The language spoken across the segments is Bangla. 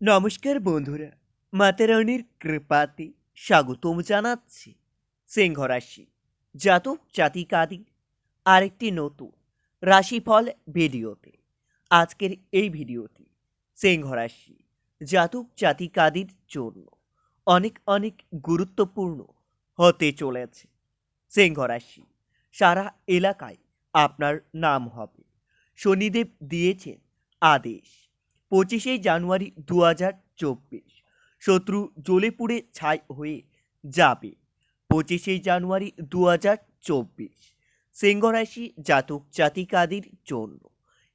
নমস্কার বন্ধুরা, মাতারানির কৃপাতে স্বাগতম জানাচ্ছি সিংহ রাশি জাতক জাতিকাদি আরেকটি নতুন রাশিফল ভিডিওতে। আজকের এই ভিডিওটি সিংহ রাশি জাতক জাতিকাদির জন্য অনেক অনেক গুরুত্বপূর্ণ হতে চলেছে। সিংহ রাশি সারা এলাকায় আপনার নাম হবে। শনিদেব দিয়েছেন আদেশ। পঁচিশে জানুয়ারি দু হাজার চব্বিশ। শত্রু জ্বলে পুড়ে ছাই হয়ে যাবে পঁচিশে জানুয়ারি দু হাজার চব্বিশ। সিংহরাশি জাতক জাতিকাদের জন্য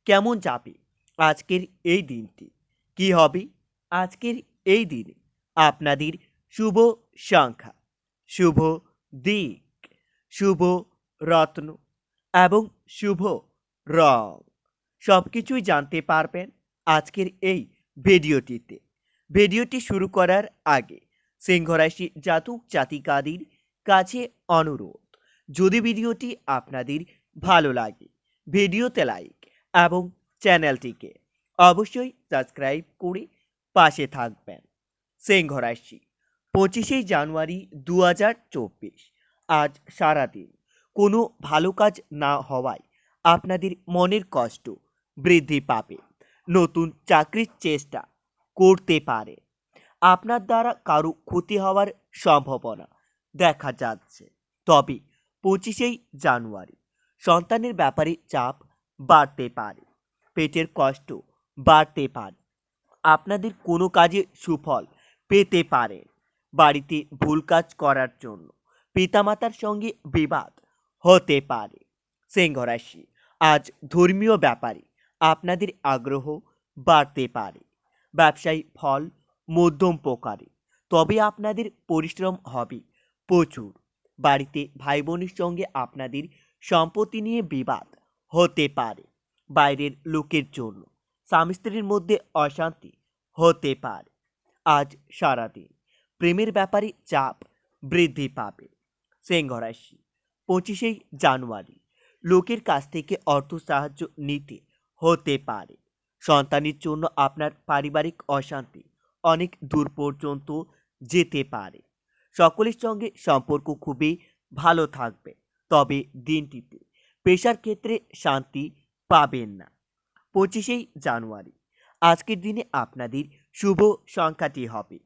কেমন যাবে আজকের এই দিনটি? কি হবে আজকের এই দিনে? আপনাদের শুভ সংখ্যা, শুভ দিক, শুভ রত্ন এবং শুভ রং। সব কিছুই জানতে পারবেন আজকের এই ভিডিওটিতে। ভিডিওটি শুরু করার আগে সিংহরাশি জাতক জাতিকাদের কাছে অনুরোধ, যদি ভিডিওটি আপনাদের ভালো লাগে, ভিডিওতে লাইক এবং চ্যানেলটিকে অবশ্যই সাবস্ক্রাইব করে পাশে থাকবেন। সিংহরাশি, পঁচিশে জানুয়ারি দু হাজার চব্বিশ, আজ সারাদিন কোনো ভালো কাজ না হওয়ায় আপনাদের মনের কষ্ট বৃদ্ধি পাবে। নতুন চাকরির চেষ্টা করতে পারে। আপনার দ্বারা কারও ক্ষতি হওয়ার সম্ভাবনা দেখা যাচ্ছে। তবে পঁচিশেই জানুয়ারি, সন্তানের ব্যাপারে চাপ বাড়তে পারে, পেটের কষ্ট বাড়তে পারে। আপনাদের কোনো কাজে সুফল পেতে পারে। বাড়িতে ভুল কাজ করার জন্য পিতামাতার সঙ্গে বিবাদ হতে পারে। সিংহরাশি আজ ধর্মীয় ব্যাপারে আপনাদের আগ্রহ বাড়তে পারে। ব্যবসায়ী ফল মধ্যম প্রকারে, তবে আপনাদের পরিশ্রম হবে প্রচুর। বাড়িতে ভাই বোনের সঙ্গে আপনাদের সম্পত্তি নিয়ে বিবাদ হতে পারে বাইরের লোকের জন্য। স্বামী স্ত্রীর মধ্যে অশান্তি হতে পারে। আজ সারাদিন প্রেমের ব্যাপারে চাপ বৃদ্ধি পাবে। সিংহরাশি পঁচিশেই জানুয়ারি, লোকের কাছ থেকে অর্থ সাহায্য নিতে হতে পারে। সন্তানের জন্য আপনার পারিবারিক অশান্তি অনেক দূর পর্যন্ত যেতে পারে। সকলের সঙ্গে সম্পর্ক খুবই ভালো থাকবে। তবে দিনটিতে পেশার ক্ষেত্রে শান্তি পাবেন না। পঁচিশেই জানুয়ারি, আজকের দিনে আপনাদের শুভ সংখ্যাটি হবে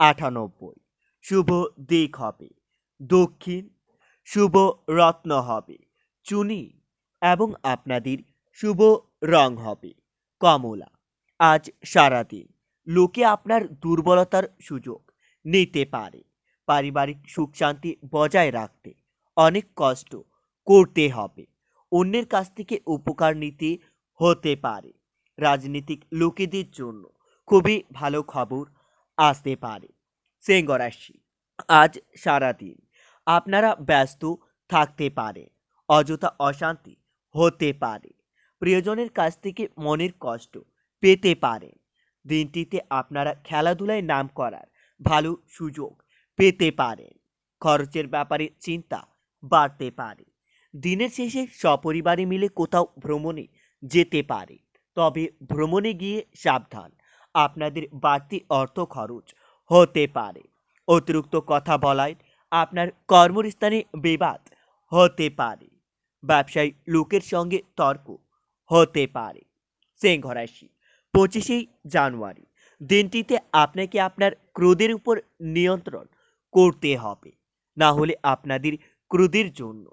আটানব্বই। শুভ দিক হবে দক্ষিণ, শুভ রত্ন হবে চুনি এবং আপনাদের শুভ রং হবে। কমলা, আজ সারাদিন। লোকে আপনার দুর্বলতার সুযোগ নিতে পারে। পারিবারিক সুখ শান্তি বজায় রাখতে অনেক কষ্ট করতে হবে। অন্যের কাছ থেকে উপকার নিতে হতে পারে। রাজনীতিক লোকেদের জন্য খুবই ভালো খবর আসতে পারে। সিংহরাশি আজ সারাদিন আপনারা ব্যস্ত থাকতে পারে। অযথা অশান্তি হতে পারে। প্রিয়জনের কাছ থেকে মনের কষ্ট পেতে পারেন। দিনটিতে আপনারা খেলাধুলায় নাম করার ভালো সুযোগ পেতে পারেন। খরচের ব্যাপারে চিন্তা বাড়তে পারে। দিনের শেষে সপরিবারে মিলে কোথাও ভ্রমণে যেতে পারে। তবে ভ্রমণে গিয়ে সাবধান। আপনাদের বাড়তি অর্থ খরচ হতে পারে। অতিরিক্ত কথা বলায় আপনার কর্মস্থানে বিবাদ হতে পারে। ব্যবসায়ী লোকের সঙ্গে তর্ক হতে পারে। সিংহরাশি পঁচিশেই জানুয়ারি। দিনটিতে আপনাকে আপনার ক্রোধের উপর নিয়ন্ত্রণ করতে হবে। না হলে আপনাদের ক্রোধের জন্য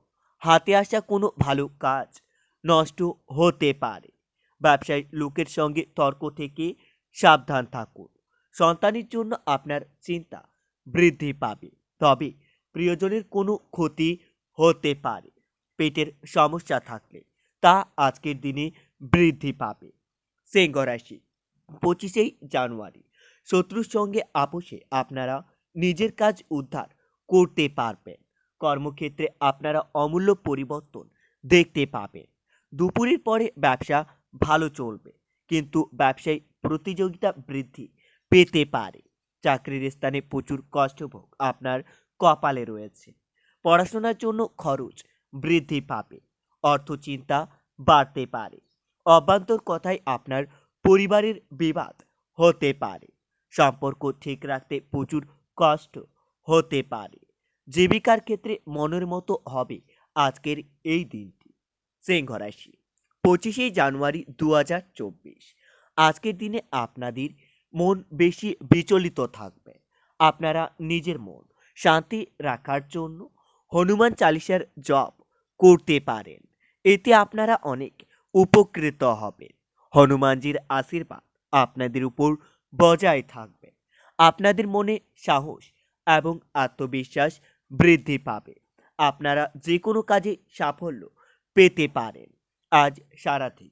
হাতে আসা কোনো ভালো কাজ নষ্ট হতে পারে। ব্যবসায়ী লোকের সঙ্গে তর্ক থেকে সাবধান থাকুন। সন্তানের জন্য আপনার চিন্তা বৃদ্ধি পাবে। তবে প্রিয়জনের কোনো ক্ষতি হতে পারে। পেটের সমস্যা থাকলে তা আজকের দিনে বৃদ্ধি পাবে। সিংহ রাশি পঁচিশেই জানুয়ারি। শত্রুর সঙ্গে আপোষে আপনারা নিজের কাজ উদ্ধার করতে পারবেন। কর্মক্ষেত্রে আপনারা অমূল্য পরিবর্তন দেখতে পাবেন। দুপুরের পরে ব্যবসা ভালো চলবে, কিন্তু ব্যবসায় প্রতিযোগিতা বৃদ্ধি পেতে পারে। চাকরির স্থানে প্রচুর কষ্টভোগ আপনার কপালে রয়েছে। পড়াশোনার জন্য খরচ বৃদ্ধি পাবে। অর্থ চিন্তা বাড়তে পারে। অভ্যন্তর কথায় আপনার পরিবারের বিবাদ হতে পারে। সম্পর্ক ঠিক রাখতে প্রচুর কষ্ট হতে পারে। জীবিকার ক্ষেত্রে মনের মতো হবে আজকের এই দিনটি। সিংহ রাশি, পঁচিশে জানুয়ারি দু হাজার চব্বিশ। আজকের দিনে আপনাদের মন বেশি বিচলিত থাকবে। আপনারা নিজের মন শান্তি রাখার জন্য হনুমান চালিসার জপ করতে পারেন। এতে আপনারা অনেক উপকৃত হবেন। হনুমানজির আশীর্বাদ আপনাদের উপর বজায় থাকবে। আপনাদের মনে সাহস এবং আত্মবিশ্বাস বৃদ্ধি পাবে। আপনারা যে কোনো কাজে সাফল্য পেতে পারেন। আজ সারাদিন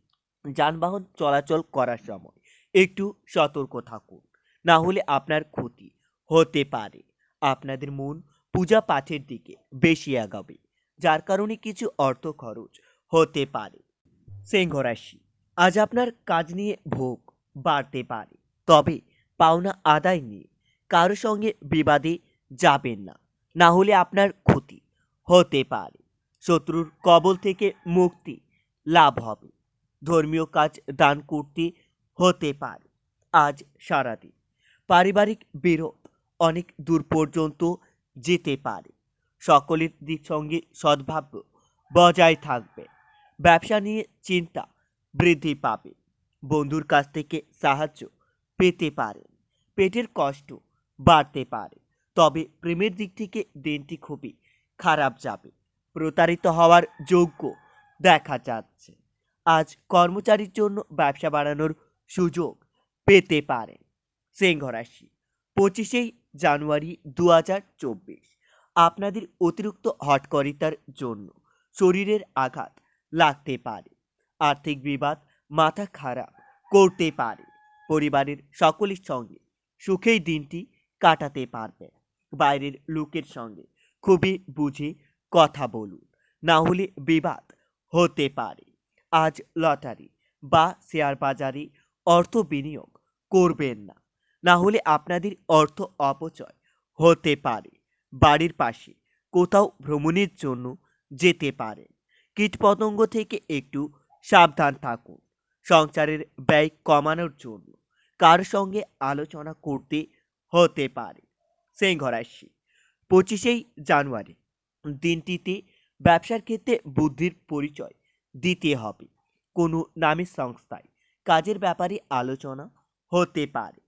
যানবাহন চলাচল করার সময় একটু সতর্ক থাকুন। না হলে আপনার ক্ষতি হতে পারে। আপনাদের মন পূজা পাঠের দিকে বেশি আগাবে যার কারণে কিছু অর্থ খরচ হতে পারে। সিংহ রাশি, আজ আপনার কাজ নিয়ে ভোগ বাড়তে পারে। তবে পাওনা আদায় নিয়ে কারও সঙ্গে বিবাদে যাবেন না। না হলে আপনার ক্ষতি হতে পারে। শত্রুর কবল থেকে মুক্তি লাভ হবে। ধর্মীয় কাজ দান করতে হতে পারে। আজ সারাদিন পারিবারিক বিরোধ অনেক দূর পর্যন্ত যেতে পারে। সকলের দিক সঙ্গে সদ্ভাব্য বজায় থাকবে। ব্যবসা নিয়ে চিন্তা বৃদ্ধি পাবে। বন্ধুর কাছ থেকে সাহায্য পেতে পারেন পেটের কষ্ট বাড়তে পারে। তবে প্রেমের দিক থেকে দিনটি খুবই খারাপ যাবে। প্রতারিত হওয়ার যোগ্য দেখা যাচ্ছে। আজ কর্মচারীর জন্য ব্যবসা বাড়ানোর সুযোগ পেতে পারেন সিংহ রাশি পঁচিশেই জানুয়ারি দু হাজার চব্বিশ। আপনাদের অতিরিক্ত হটকরিতার জন্য শরীরের আঘাত লাগতে পারে। আর্থিক বিবাদ মাথা খারাপ করতে পারে। পরিবারের সকলের সঙ্গে সুখেই দিনটি কাটাতে পারবে। বাইরের লোকের সঙ্গে খুবই বুঝে কথা বলুন। না হলে বিবাদ হতে পারে। আজ লটারি বা শেয়ার বাজারে অর্থ বিনিয়োগ করবেন না। না হলে আপনাদের অর্থ অপচয় হতে পারে। বাড়ির পাশে কোথাও ভ্রমণের জন্য যেতে পারেন। কীটপতঙ্গ থেকে একটু সাবধান থাকুন। সংসারের ব্যয় কমানোর জন্য কার সঙ্গে আলোচনা করতে হতে পারে। সিংহ রাশি পঁচিশেই জানুয়ারি, দিনটিতে ব্যবসার ক্ষেত্রে বুদ্ধির পরিচয় দিতে হবে। কোনো নামের সংস্থায় কাজের ব্যাপারে আলোচনা হতে পারে।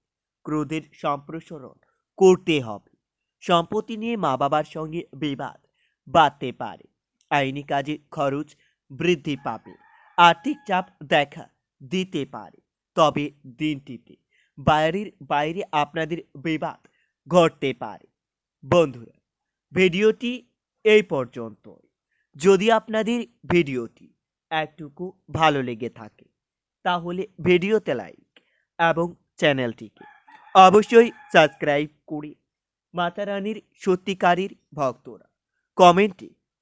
ক্রোধের সম্প্রসারণ করতে হবে। সম্পত্তি নিয়ে মা বাবার সঙ্গে বিবাদ বাড়তে পারে। আইনি কাজে খরচ বৃদ্ধি পাবে। আর্থিক চাপ দেখা দিতে পারে। তবে দিনটিতে বাইরের, বাইরে আপনাদের বিবাদ ঘটতে পারে। বন্ধুরা, ভিডিওটি এই পর্যন্ত যদি আপনাদের ভিডিওটি একটুকু ভালো লেগে থাকে, তাহলে ভিডিওতে লাইক এবং চ্যানেলটিকে অবশ্যই সাবস্ক্রাইব করে মাতারানীর সত্যিকারীর ভক্তরা কমেন্টে